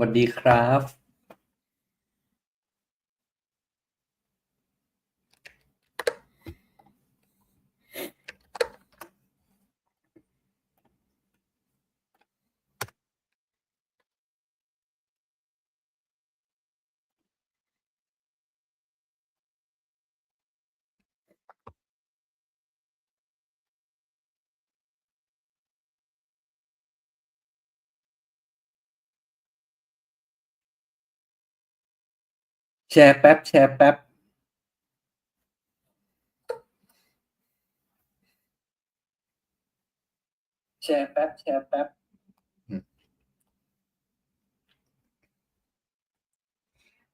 วัสดีครับ แชร์แป๊บแชร์แป๊บแชร์แป๊บแชร์แป๊บอืม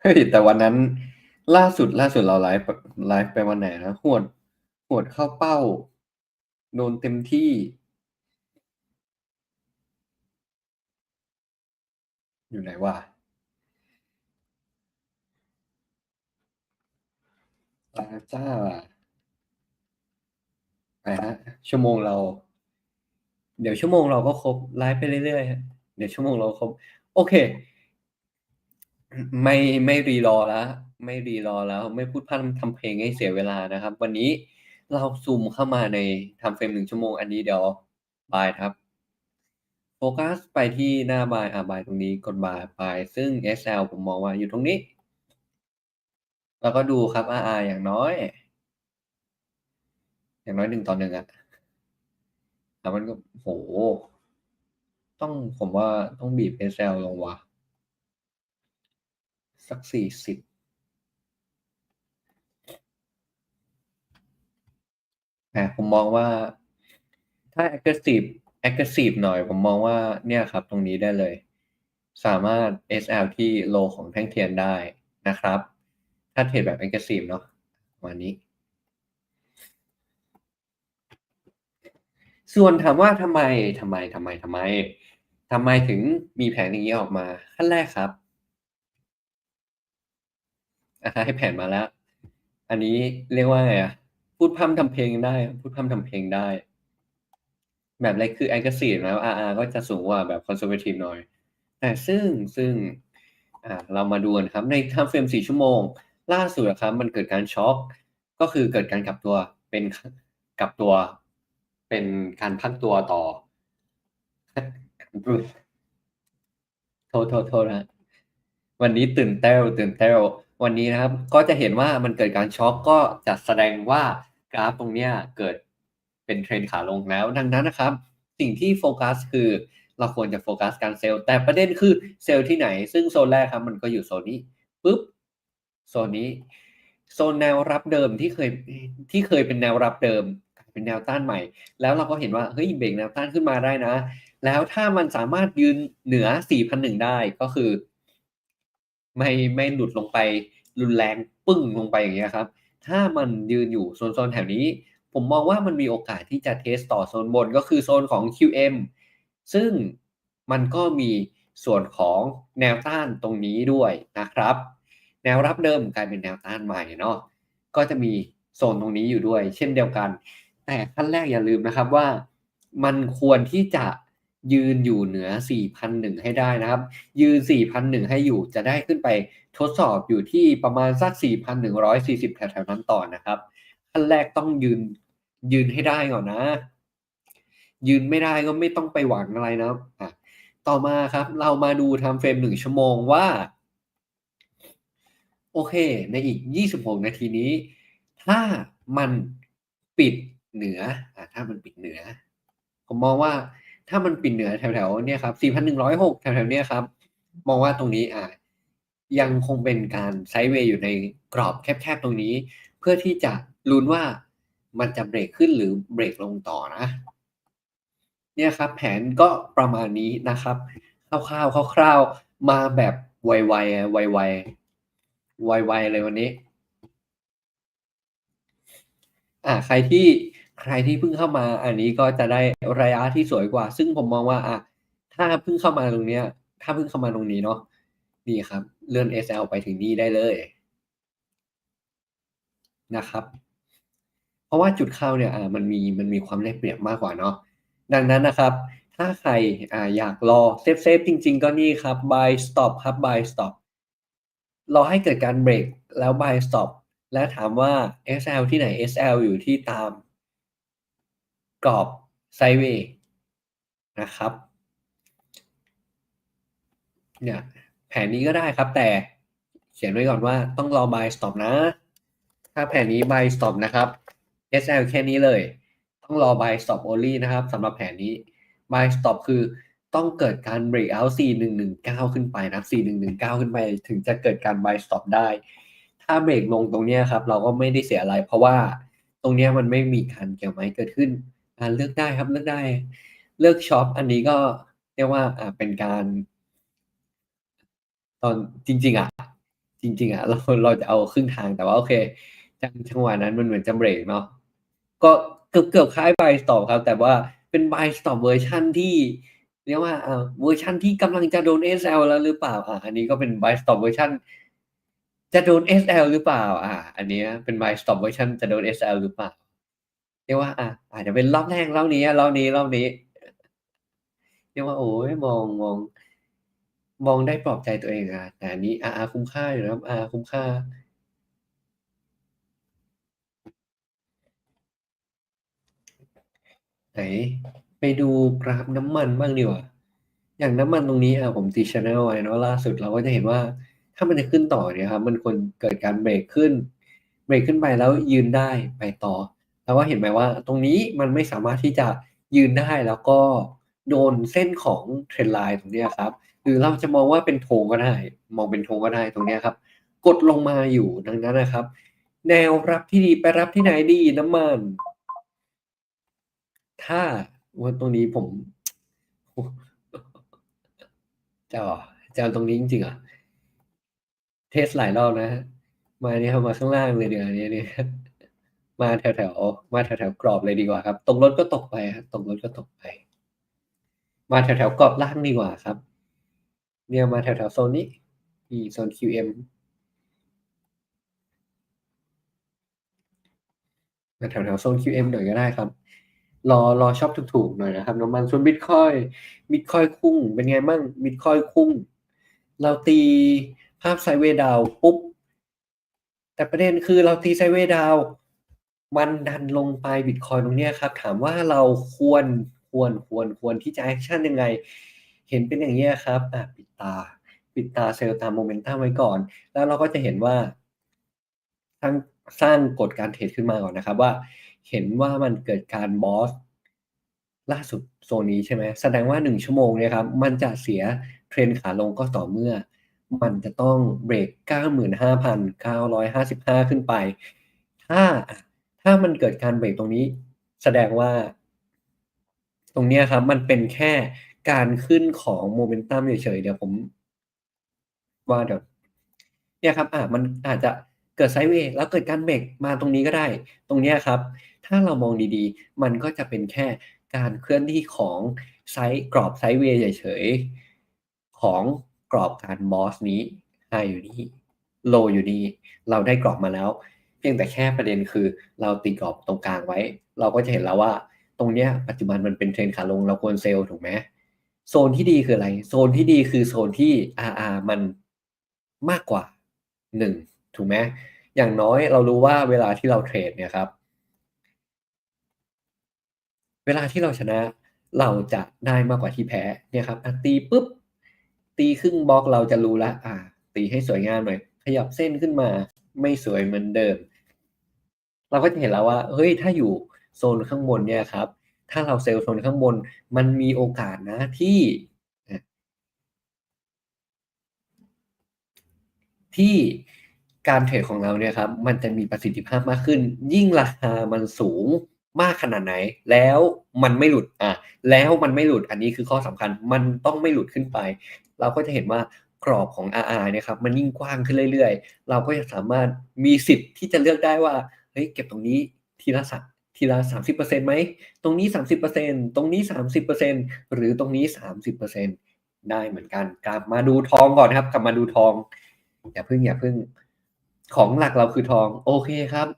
เฮ้ยแต่วันนั้น ล่าสุดล่าสุดเราไลฟ์ปไลฟ์ไปวันไหนนะหวดหวดเข้าเป้า โดนเต็มที่ อยู่ไหนวะ? มาจ้ะไปครับชั่วโมงเรา เดี๋ยวชั่วโมงเราก็ครบไลฟ์ไปเรื่อยๆเดี๋ยวชั่วโมงเราครบ โอเค ไม่ไม่ re-raw แล้วไม่ re-raw แล้ว ไม่พูดพร่ำทำเพลงให้เสียเวลานะครับ วันนี้เราซูมเข้ามาใน time frame 1ชั่วโมงอันนี้เดี๋ยว buy ครับโฟกัสไปที่หน้า buy อ่า buy ตรงนี้กด buy ไปซึ่ง SL ผมมองว่าอยู่ตรงนี้ แล้วก็ดูครับ RR อย่างน้อย อย่างน้อย1:1อหนึ่งอะแล้วมันก็โอ้โฮต้องผมว่าต้องบีบ SL ลงวะสัก40อาผมมองว่าถ้า aggressive aggressive หน่อยผมมองว่าเนี่ยครับตรงนี้ได้เลย สามารถ SL ที่ low ของแท่งเทียนได้นะครับ ถ้าเทรดแบบ aggressive เนาะประมาณนี้ ส่วนถามว่าทำไมทำไมทำไมทำไมทำไมถึงมีแผนอย่างงี้ออกมาขั้นแรกครับอะฮะให้แผนมาแล้ว อันนี้เรียกว่าไงอะพูดพร่ำทำเพลงได้ พูดพร่ำทำเพลงได้ แบบแรคือ aggressive แล้ว RR ก็จะสูงกว่าแบบ conservative หน่อย แต่ซึ่งซึ่งอ่าเรามาดูนครับ ใน time frame 4ชั่วโมง ล่าสุดอะครับ มันเกิดการช็อกก็คือเกิดการกลับตัวเป็นกลับตัว เป็นการพักตัวต่อโทษโทษโทษนะวันนี้ตื่นเต้วตื่นเต้ววันนี้นะครับ ก็จะเห็นว่ามันเกิดการช็อกก็จะแสดงว่ากราฟตรงเนี้ยเกิดเป็นเทรนขาลงแล้ว ดังนั้นนะครับ สิ่งที่โฟกัสคือเราควรจะโฟกัสการเซลล์แต่ประเด็นคือเซลล์ที่ไหน ซึ่งโซนแรกครับ มันก็อยู่โซนนี้ปึ๊บ โซนนี้ โซนแนวรับเดิมที่เคยที่เคยเป็นแนวรับเดิมกลายเป็นแนวต้านใหม่ แล้วเราก็เห็นว่าเฮ้ยเบรกแนวต้านขึ้นมาได้นะ แล้วถ้ามันสามารถยืนเหนือ4,100ได้ก็คือ ไม่ไม่หลุดลงไปรุนแรงปึ้งลงไปอย่างเงี้ยครับ ถ้ามันยืนอยู่โซนๆแถวนี้ ผมมองว่ามันมีโอกาสที่จะเทสต์ต่อโซนบนก็คือโซนของ QM ซึ่งมันก็มีส่วนของแนวต้านตรงนี้ด้วยนะครับ แนวรับเดิมกลายเป็นแนวต้านใหม่เนาะก็จะมีโซนตรงนี้อยู่ด้วย เช่นเดียวกัน แต่ขั้นแรกอย่าลืมนะครับว่า มันควรที่จะยืนอยู่เหนือ4,100ให้ได้นะครับ ยืน4,100ให้อยู่จะได้ขึ้นไปทดสอบอยู่ที่ประมาณสัก 4,140 แถวๆนั้นต่อนะครับขั้นแรกต้องยืนยืนให้ได้ก่อนนะ ยืนไม่ได้ก็ไม่ต้องไปหวังอะไรนะครับอะต่อมาครับ เรามาดู time frame 1ชั่วโมงว่า โอเค ในอีก 26 นาทีนี้ ถ้ามันปิดเหนืออ่าถ้ามันปิดเหนือ ผมมองว่าถ้ามันปิดเหนือแถวๆเนี่ยครับ 4,106 แถวๆเนี้ยครับ มองว่าตรงนี้อ่ายังคงเป็นการไซด์เวย์อยู่ในกรอบแคบๆตรงนี้ เพื่อที่จะลุ้นว่ามันจะเบรกขึ้นหรือเบรกลงต่อนะ เนี่ยครับ แผนก็ประมาณนี้นะครับคร่าวๆคร่าวๆมาแบบไวๆไวๆ ไวๆเลยวันนี้ อ่าใครที่ใครที่เพิ่งเข้ามา อันนี้ก็จะได้ระยะที่สวยกว่า ซึ่งผมมองว่าอ่าถ้าเพิ่งเข้ามาตรงเนี้ย ถ้าเพิ่งเข้ามาตรงนี้เนาะนี่ครับ เลื่อน SL ไปถึงนี่ได้เลยนะครับ เพราะว่าจุดเข้าเนี่ยอ่ามันมีมันมีความได้เปรียบมากกว่าเนาะดังนั้นนะครับ ถ้าใครอ่าอยากรอเซฟๆจริง ๆ ก็นี่ครับ buy stop ครับ buy stop เรอให้เกิดการเบรกแล้ว buy stop และถามว่า SL ที่ไหน SL อยู่ที่ตามกรอบไซเวย์นะครับเนี่ยแผนนี้ก็ได้ครับแต่เขียนไว้ก่อนว่าต้องรอ buy stop นะ ถ้าแผนนี้ buy stop นะครับ SL แค่นี้เลย ต้องรอ buy stop only นะครับสำหรับแผนนี้ buy stop คือ ต้องเกิดการ break out 4119 ขึ้นไปนะครับ 4119 ขึ้นไปถึงจะเกิดการ buy stop ได้ ถ้าเบรกลงตรงนี้ครับ เราก็ไม่ได้เสียอะไร เพราะว่าตรงนี้มันไม่มีการเกี่ยวไม้เกิดขึ้นเลือกได้ครับเลือกได้ เลือกช็อปอันนี้ก็เรียกว่าเป็นการ ตอนจริง ๆอะจริง ๆอะเราเราจะเอาครึ่งทางแต่ว่าโอเคจังจังหวะนั้นมันเหมือนจะเบรกเนาะก็เกือบๆคล้าย buy stop ครับ แต่ว่าเป็น buy stop เวอร์ชันที่ เรียกว่าอ่าเวอร์ชันที่กำลังจะโดน SL แล้วหรือเปล่าอ่าอันนี้ก็เป็น buy stop เวอร์ชันจะโดน SL หรือเปล่า อ่าอันนี้เป็น buy stop เวอร์ชันจะโดน SL หรือเปล่าเรียกว่า อ่าอาจจะเป็นรอบแรกรอบนี้รอบนี้รอบนี้เรียกว่าโอ๊ยมองมอง มองได้ปลอบใจตัวเองอะแต่อันนี้ RR คุ้มค่าอยู่นะครับ RR คุ้มค่าไหน ไปดูกราฟน้ำมันบ้างดีกว่า อย่างน้ำมันตรงนี้อ่าผมตี channel ไว้เนาะล่าสุดเราก็จะเห็นว่าถ้ามันจะขึ้นต่อเนี่ยครับมันควรเกิดการเบรกขึ้นเบรกขึ้นไปแล้วยืนได้ไปต่อเราก็เห็นไหมว่า ตรงนี้มันไม่สามารถที่จะยืนได้แล้วก็โดนเส้นของ trend line ตรงเนี้ยครับ หรือเราจะมองว่าเป็นธงก็ได้ มองเป็นธงก็ได้ตรงเนี้ยครับ กดลงมาอยู่ดังนั้นนะครับ แนวรับที่ดีไปรับที่ไหนดีน้ำมัน ถ้า ว่าตรงนี้ผมจะเจะเอาตรงนี้จริงๆเหรอ?เทสหลายรอบนะ มาเนี่ยมาข้างล่างเลยดีกว่าเนี่ยเนี่มาแถวๆมาแถวๆกรอบเลยดีกว่าครับตกรถก็ตกไปครับตกรถก็ตกไป มาแถวๆกรอบล่างดีกว่าครับ เนี่ยมาแถวๆโซนนี้นี่โซน QM มาแถวๆโซน QM หน่อยก็ได้ครับ รอรอชอปถูกๆหน่อยนะครับน้ำมันส่วนบิตคอยบิตคอยน์พุ่งเป็นไงมั่ง?บิตคอยน์พุ่งเราตีภาพไซเวดาวปุ๊บ แต่ประเด็นคือเราตีไซเวดาวมันดันลงไปบิตคอยตรงเนี้ยครับ ถามว่าเราควรควรควรควรที่จะแอกชันยังไง?เห็นเป็นอย่างเงี้ยครับอาปิดตา ปิดตาเซลล์ตามโมเมนตัมไว้ก่อน แล้วเราก็จะเห็นว่าสร้างสร้างกฎการเทรดขึ้นมาก่อนนะครับว่า เห็นว่ามันเกิดการ Bounce ล่าสุดโซนนี้ใช่ไหมแสดงว่า 1 ชั่วโมงเนี่ยครับ มันจะเสียเทรนขาลงก็ต่อเมื่อ มันจะต้องเบรก 95,955 ขึ้นไป ถ้าถ้ามันเกิดการเบรกตรงนี้ แสดงว่า ตรงนี้ครับ มันเป็นแค่การขึ้นของโมเมนตัมเฉยๆเดี๋ยวผมว่าเดี๋ยวเนี่ยครับอามันอาจจะ เกิดไซด์เวย์แล้วเกิดการเบรกมาตรงนี้ก็ได้ ตรงเนี้ยครับ ถ้าเรามองดีๆ มันก็จะเป็นแค่การเคลื่อนที่ของไซด์กรอบไซด์เวย์เฉยๆของกรอบการ Bounce นี้ High อยู่นี่ Low อยู่นี่เราได้กรอบมาแล้ว เพียงแต่แค่ประเด็นคือเราตีกรอบตรงกลางไว้ เราก็จะเห็นแล้วว่า ตรงเนี้ยปัจจุบันมันเป็นเทรนขาลงเราควรเซลล์ถูกไหม?โซนที่ดีคืออะไร?โซนที่ดีคือโซนที่ RR มันมากกว่า1 ถูกไหม?อย่างน้อยเรารู้ว่าเวลาที่เราเทรดเนี่ยครับ เวลาที่เราชนะเราจะได้มากกว่าที่แพ้เนี่ยครับตีปุ๊บ ตีครึ่งบล็อกเราจะรู้ล้วอาตีให้สวยงามหน่อย ขยับเส้นขึ้นมาไม่สวยเหมือนเดิม เราก็จะเห็นแล้วว่า เฮ้ยถ้าอยู่โซนข้างบนเนี่ยครับ ถ้าเราเซลล์โซนข้างบน มันมีโอกาสนะที่ที่ การเทรดของเราเนี่ยครับมันจะมีประสิทธิภาพมากขึ้น ยิ่งราคามันสูงมากขนาดไหน แล้วมันไม่หลุดอาแล้วมันไม่หลุดอันนี้คือข้อสำคัญมันต้องไม่หลุดขึ้นไป เราก็จะเห็นว่ากรอบของ RR เนี่ยครับมันยิ่งกว้างขึ้นเรื่อยๆ เราก็จะสามารถมีสิทธิ์ที่จะเลือกได้ว่าเฮ้ยเก็บตรงนี้ทีละสักทีละ30%ไหมตรงนี้30%ตรงนี้30%หรือตรงนี้30%ได้เหมือนกัน กลับมาดูทองก่อนครับ กลับมาดูทองอย่าเพึ่งอย่าเพึ่ง ของหลักเราคือทอง โอเคครับ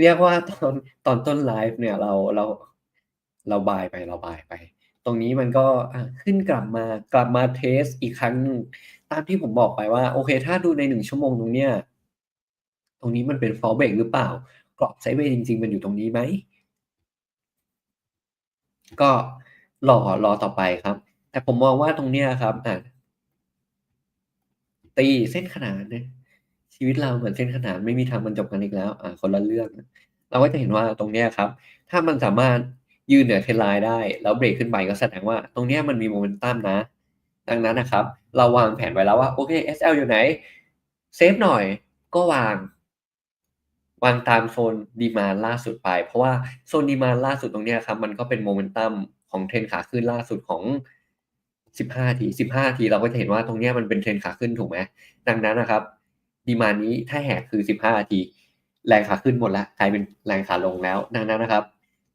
เรียกว่าตอนตอนต้นไลฟ์เนี่ยเราเราเรา buy ไปเรา buy ไป ตรงนี้มันก็ขึ้นกลับมากลับมาเทสอีกครั้งหนึ่งตามที่ผมบอกไปว่า โอเค ถ้าดูใน1ชั่วโมงตรงเนี้ยตรงนี้มันเป็น Fall Break หรือเปล่ากรอบ Sideways จริง ๆ มันอยู่ตรงนี้ไหม?ก็รอรอต่อไปครับ แต่ผมมองว่าตรงเนี้ยครับอะตีเส้นขนานนะ ชีวิตเราเหมือนเส้นขนานไม่มีทางบรรจบกันอีกแล้ว อ่าคนละเรื่องเราก็จะเห็นว่าตรงเนี้ยครับ ถ้ามันสามารถยืนเหนือ Trend line ได้ แล้วเบรกขึ้นไปก็แสดงว่า ตรงเนี้ยมันมี Momentum นะ ดังนั้นนะครับ เราวางแผนไว้แล้วว่าโอเค SL อยู่ไหนเซฟหน่อยก็วาง วางตามโซน Demand ล่าสุดไป เพราะว่าโซน Demand ล่าสุดตรงเนี้ยครับมันก็เป็น Momentum ของ Trend ขาขึ้นล่าสุดของ15นาที15นาทีเราก็จะเห็นว่าตรงเนี้ยมันเป็น Trend ขาขึ้นถูกไหมดังนั้นนะครับ Demand นี้ถ้าแหกคือ 15นาที แรงขาขึ้นหมดแล้วกลายเป็นแรงขาลงแล้วดังนั้นนะครับ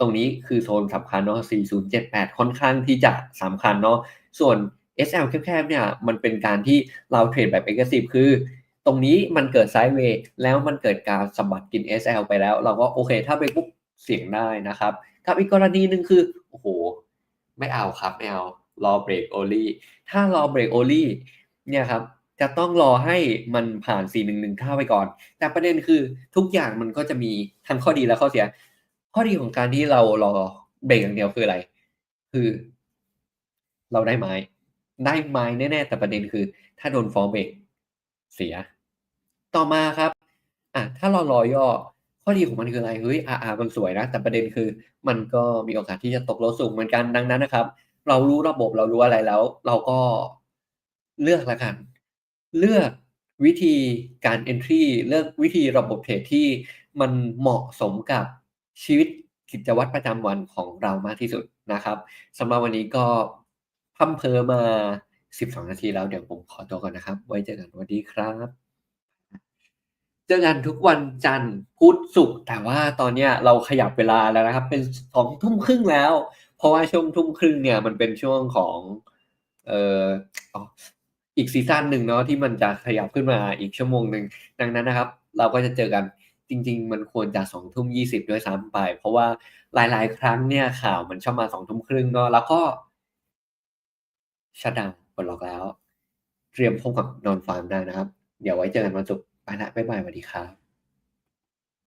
ตรงนี้คือโซนสำคัญเนาะ 4078 ค่อนข้างที่จะสำคัญเนาะ ส่วน SL แคบๆเนี่ย มันเป็นการที่เราเทรดแบบ Aggressive คือ ตรงนี้มันเกิด Sideways แล้วมันเกิดการสะบัดกิน SL ไปแล้ว เราก็โอเค ถ้าเบรกปุ๊บเสี่ยงได้นะครับกับอีกกรณีหนึ่งคือ โอ้โฮไม่เอาครับไม่เอารอเบรก only ถ้ารอเบรก only เนี่ยครับ จะต้องรอให้มันผ่าน 4119 ไปก่อน แต่ประเด็นคือทุกอย่างมันก็จะมีทั้งข้อดีและข้อเสีย ข้อดีของการที่เรารอเบรกอย่างเดียวคืออะไร คือ เราได้ไม้ ได้ไม้แน่ๆ แต่ประเด็นคือ ถ้าโดน Fall Break เสีย ต่อมาครับอะถ้าเรารอย่อ ข้อดีของมันคืออะไร เฮ้ย RR มันสวยนะ แต่ประเด็นคือ มันก็มีโอกาสที่จะตก Low สูงเหมือนกันดังนั้นนะครับ เรารู้ระบบเรารู้อะไรแล้ว เราก็เลือกแล้วกัน เลือกวิธีการ Entry เลือกวิธีระบบเทรดที่มันเหมาะสมกับชีวิตกิจวัตรประจำวันของเรามากที่สุดนะครับสำหรับวันนี้ก็พร่ำเพอมา 12 นาทีแล้วเดี๋ยวผมขอตัวก่อนนะครับ ไว้เจอกันสวัสดีครับ เจอกันทุกวันจันทร์พุธศุกร์แต่ว่าตอนเนี้ยเราขยับเวลาแล้วนะครับ เป็น2ทุ่มครึ่งแล้ว เพราะว่าช่วงทุ่มครึ่งเนี่ยมันเป็นช่วงของเอ่อ อีกซีซั่นหนึ่งเนาะที่มันจะขยับขึ้นมาอีกชั่วโมงหนึ่งดังนั้นนะครับ เราก็จะเจอกันจริง ๆ มันควรจะ20:20ด้วยซ้ำไป เพราะว่าหลาย ๆ ครั้งเนี่ยข่าวมันชอบมาสองทุ่มครึ่งเนาะแล้วก็ชัดดาวปลดล็อกแล้ว เตรียมพบกับนอนฟาร์มได้นะครับ เดี๋ยวไว้เจอกันวันศุกร์ไปละบ๊ายบายสวัสดีครับ